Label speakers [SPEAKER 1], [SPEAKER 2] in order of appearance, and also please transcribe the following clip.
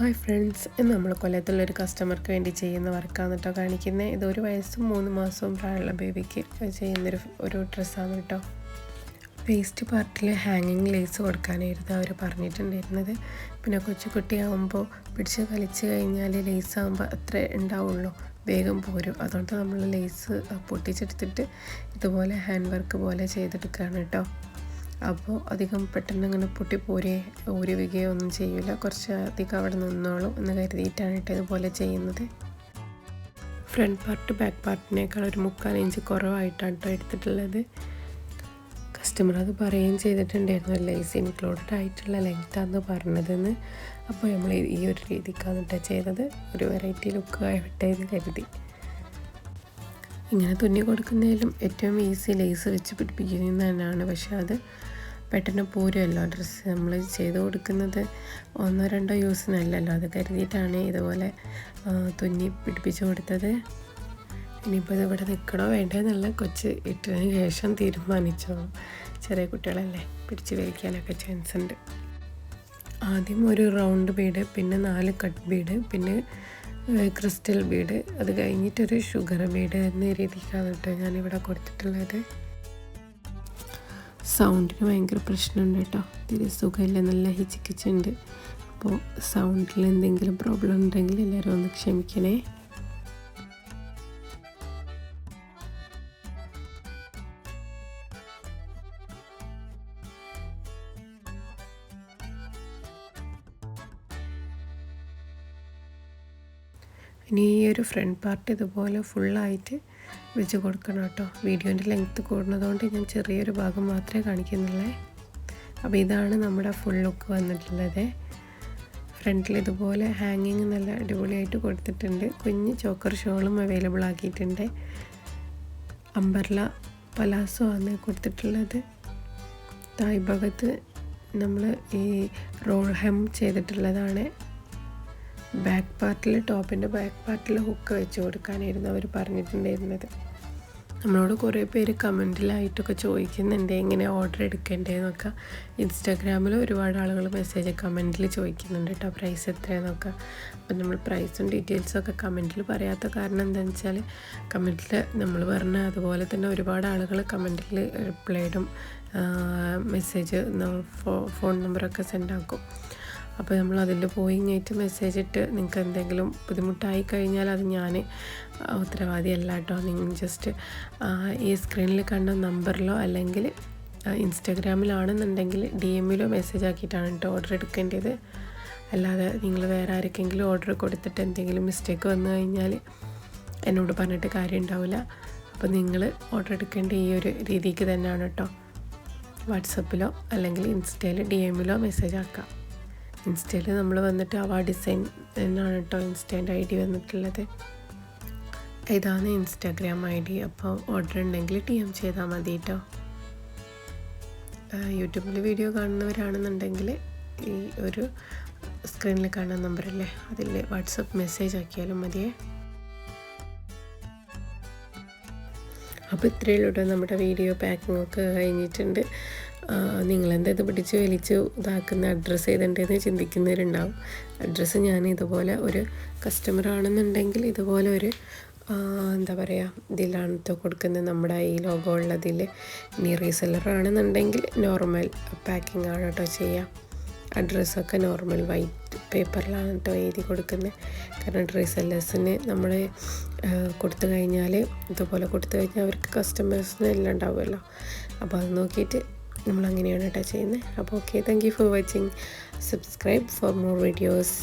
[SPEAKER 1] Friends ഇന്ന് നമ്മൾ കൊല്ലത്തുള്ളൊരു കസ്റ്റമർക്ക് വേണ്ടി ചെയ്യുന്ന വർക്കാണ് കേട്ടോ കാണിക്കുന്നത് ഇത് ഒരു വയസ്സും മൂന്ന് മാസവും പ്രായമുള്ള ബേബിക്ക് ചെയ്യുന്നൊരു ഒരു ഡ്രസ്സാണ് കേട്ടോ വേസ്റ്റ് പാർട്ടിൽ ഹാങ്ങിങ് ലേസ് കൊടുക്കാനായിരുന്നു അവർ പറഞ്ഞിട്ടുണ്ടായിരുന്നത്. പിന്നെ കൊച്ചുകുട്ടിയാകുമ്പോൾ പിടിച്ച് കളിച്ച് കഴിഞ്ഞാൽ ലേസ് ആകുമ്പോൾ അത്ര ഉണ്ടാവുള്ളൂ. വേഗം പോരും. അതുകൊണ്ട് നമ്മൾ ലേസ് പൊട്ടിച്ചെടുത്തിട്ട് ഇതുപോലെ ഹാൻഡ് വർക്ക് പോലെ ചെയ്തെടുക്കുകയാണ് കേട്ടോ അപ്പോൾ അധികം പെട്ടെന്ന് അങ്ങനെ പൊട്ടിപ്പോരേ ഊരുകയോ ഒന്നും ചെയ്യില്ല കുറച്ച് അധികം അവിടെ നിന്നോളും എന്ന് കരുതിയിട്ടാണ് ഇതുപോലെ ചെയ്യുന്നത്. ഫ്രണ്ട് പാർട്ട് ബാക്ക് പാർട്ടിനേക്കാൾ ഒരു മുക്കാൽ ഇഞ്ച് കുറവായിട്ടാണ് കേട്ടോ എടുത്തിട്ടുള്ളത്. കസ്റ്റമർ അത് പറയുകയും ചെയ്തിട്ടുണ്ടായിരുന്നു ലേസ് ഇൻക്ലൂഡഡ് ആയിട്ടുള്ള ലെങ്ത്താന്ന് പറഞ്ഞതെന്ന്. അപ്പോൾ നമ്മൾ ഈ ഒരു രീതിക്കാണ് കേട്ടോ ചെയ്തത്. ഒരു വെറൈറ്റി ലുക്ക് ആവട്ടെ എന്ന് കരുതി. ഇങ്ങനെ തുന്നി കൊടുക്കുന്നതിലും ഏറ്റവും ഈസി ലേസ് വെച്ച് പിടിപ്പിക്കുന്നതാണ് പക്ഷേ അത് പെട്ടെന്ന് പോരുമല്ലോ ഡ്രസ്സ്. നമ്മൾ ചെയ്ത് കൊടുക്കുന്നത് ഒന്നോ രണ്ടോ യൂസിനല്ലല്ലോ. അത് കരുതിയിട്ടാണ് ഇതുപോലെ തുന്നി പിടിപ്പിച്ച് കൊടുത്തത്. ഇനിയിപ്പോൾ ഇത് ഇവിടെ നിൽക്കണോ വേണ്ടതെന്നുള്ള കൊച്ച് ഇട്ടതിന് ശേഷം തീരുമാനിച്ചോ. ചെറിയ കുട്ടികളല്ലേ പിടിച്ച് വലിക്കാനൊക്കെ ചാൻസ് ഉണ്ട്. ആദ്യം ഒരു റൗണ്ട് ബീഡ് പിന്നെ നാല് കട്ട് ബീഡ് പിന്നെ ക്രിസ്റ്റൽ ബീഡ്. അത് കഴിഞ്ഞിട്ടൊരു ഷുഗർ ബീഡ് എന്ന രീതിക്കാണ് കേട്ടോ ഞാനിവിടെ കൊടുത്തിട്ടുള്ളത്. സൗണ്ടിന് ഭയങ്കര പ്രശ്നമുണ്ട് കേട്ടോ. തീരെ സുഖമില്ല നല്ല ഹിച്ചിക്കിച്ചുണ്ട് അപ്പോൾ സൗണ്ടിൽ എന്തെങ്കിലും പ്രോബ്ലം ഉണ്ടെങ്കിൽ എല്ലാവരും ഒന്ന് ക്ഷമിക്കണേ. ഇനി ഈ ഒരു ഫ്രണ്ട് പാർട്ട് ഇതുപോലെ ഫുള്ളായിട്ട് വെച്ച് കൊടുക്കണം കേട്ടോ. വീഡിയോന്റെ ലെങ്ത്ത് കൂടുന്നതുകൊണ്ട് ഞാൻ ചെറിയൊരു ഭാഗം മാത്രമേ കാണിക്കുന്നുള്ളേ. അപ്പോൾ ഇതാണ് നമ്മുടെ ഫുൾ ലുക്ക് വന്നിട്ടുള്ളത്. ഫ്രണ്ടിൽ ഇതുപോലെ ഹാങ്ങിങ് നല്ല അടിപൊളിയായിട്ട് കൊടുത്തിട്ടുണ്ട്. കുഞ്ഞ് ചോക്കർ ഷോളും അവൈലബിൾ ആക്കിയിട്ടുണ്ട്. അമ്പർല പലാസോ ആണ് കൊടുത്തിട്ടുള്ളത്. തായ് ഭാഗത്ത് നമ്മൾ ഈ റോൾ ഹെം ചെയ്തിട്ടുള്ളതാണ്. ബാക്ക് പാർട്ടിൽ ടോപ്പിന്റെ ബാക്ക് പാർട്ടിൽ ഹുക്ക് വെച്ച് കൊടുക്കാനായിരുന്നു അവർ പറഞ്ഞിട്ടുണ്ടായിരുന്നത്. നമ്മളോട് കുറേ പേര് കമന്റിലായിട്ടൊക്കെ ചോദിക്കുന്നുണ്ട് എങ്ങനെ ഓർഡർ എടുക്കേണ്ടതെന്നൊക്കെ ഇൻസ്റ്റാഗ്രാമിൽ ഒരുപാട് ആളുകൾ മെസ്സേജ് കമന്റിൽ ചോദിക്കുന്നുണ്ട് കേട്ടോ പ്രൈസ് എത്രയാണെന്നൊക്കെ അപ്പം നമ്മൾ പ്രൈസും ഡീറ്റെയിൽസൊക്കെ കമന്റിൽ പറയാത്ത കാരണം എന്താണെന്ന് വെച്ചാൽ കമന്റിൽ നമ്മൾ പറഞ്ഞ അതുപോലെ തന്നെ ഒരുപാട് ആളുകൾ കമന്റിൽ റിപ്ലൈഡും മെസ്സേജ് ഫോൺ നമ്പറൊക്കെ സെൻഡ് ആക്കും. അപ്പോൾ നമ്മൾ അതിൽ പോയി ഇങ്ങേറ്റ് മെസ്സേജ് ഇട്ട് നിങ്ങൾക്ക് എന്തെങ്കിലും ബുദ്ധിമുട്ടായി കഴിഞ്ഞാൽ അത് ഞാൻ ഉത്തരവാദിയല്ല കേട്ടോ. നിങ്ങൾ ജസ്റ്റ് ഈ സ്ക്രീനിൽ കണ്ട നമ്പറിലോ അല്ലെങ്കിൽ ഇൻസ്റ്റാഗ്രാമിലാണെന്നുണ്ടെങ്കിൽ ഡി എമ്മിലോ മെസ്സേജ് ആക്കിയിട്ടാണ് കേട്ടോ ഓർഡർ എടുക്കേണ്ടത്. അല്ലാതെ നിങ്ങൾ വേറെ ആർക്കെങ്കിലും ഓർഡർ കൊടുത്തിട്ട് എന്തെങ്കിലും മിസ്റ്റേക്ക് വന്നു കഴിഞ്ഞാൽ എന്നോട് പറഞ്ഞിട്ട് കാര്യം ഉണ്ടാവില്ല അപ്പോൾ നിങ്ങൾ ഓർഡർ എടുക്കേണ്ട ഈ ഒരു രീതിക്ക് തന്നെയാണ് കേട്ടോ. വാട്സപ്പിലോ അല്ലെങ്കിൽ ഇൻസ്റ്റയിൽ ഡി എമ്മിലോ മെസ്സേജ് ആക്കാം ഇൻസ്റ്റയിൽ നമ്മൾ വന്നിട്ട് അവ ഡിസൈൻ എന്നാണ് കേട്ടോ ഇൻസ്റ്റേന്റെ ഐ ഡി വന്നിട്ടുള്ളത്. ഇതാണ് ഇൻസ്റ്റാഗ്രാം ഐ ഡി. അപ്പോൾ ഓർഡർ ഉണ്ടെങ്കിൽ ടി എം ചെയ്താൽ മതി കേട്ടോ. യൂട്യൂബിൽ വീഡിയോ കാണുന്നവരാണെന്നുണ്ടെങ്കിൽ ഈ ഒരു സ്ക്രീനിൽ കാണുന്ന നമ്പറല്ലേ അതിൽ വാട്സപ്പ് മെസ്സേജ് ആക്കിയാലും മതിയേ. അപ്പോൾ ഇത്രയേ ഉള്ളൂ നമ്മുടെ വീഡിയോ പാക്കിംഗ് ഒക്കെ കഴിഞ്ഞിട്ടുണ്ട്. നിങ്ങളെന്താ ഇത് പിടിച്ച് വലിച്ച് ഇതാക്കുന്ന അഡ്രസ്സ് ചെയ്തിട്ടുണ്ടെന്ന് ചിന്തിക്കുന്നവരുണ്ടാവും. അഡ്രസ്സ് ഞാൻ ഇതുപോലെ ഒരു കസ്റ്റമർ ആണെന്നുണ്ടെങ്കിൽ ഇതുപോലെ ഒരു എന്താ പറയുക ഇതിലാണ് കൊടുക്കുന്നത് നമ്മുടെ ഈ ലോഗോ ഉള്ളതിൽ ഇനി റീസെല്ലർ ആണെന്നുണ്ടെങ്കിൽ നോർമൽ പാക്കിംഗ് ആണ് കേട്ടോ ചെയ്യുക അഡ്രസ്സൊക്കെ നോർമൽ വൈറ്റ് പേപ്പറിലാണ് കേട്ടോ എഴുതി കൊടുക്കുന്നത്. കാരണം റീസെല്ലേഴ്സിന് നമ്മൾ കൊടുത്തു കഴിഞ്ഞാൽ ഇതുപോലെ കൊടുത്തു കഴിഞ്ഞാൽ അവർക്ക് കസ്റ്റമേഴ്സിന് എല്ലാം ഉണ്ടാവുമല്ലോ. അപ്പോൾ അത് നോക്കിയിട്ട് നമ്മൾ അങ്ങനെയാണ് കേട്ടോ ചെയ്യുന്നത്. അപ്പോൾ okay thank you for watching subscribe for more videos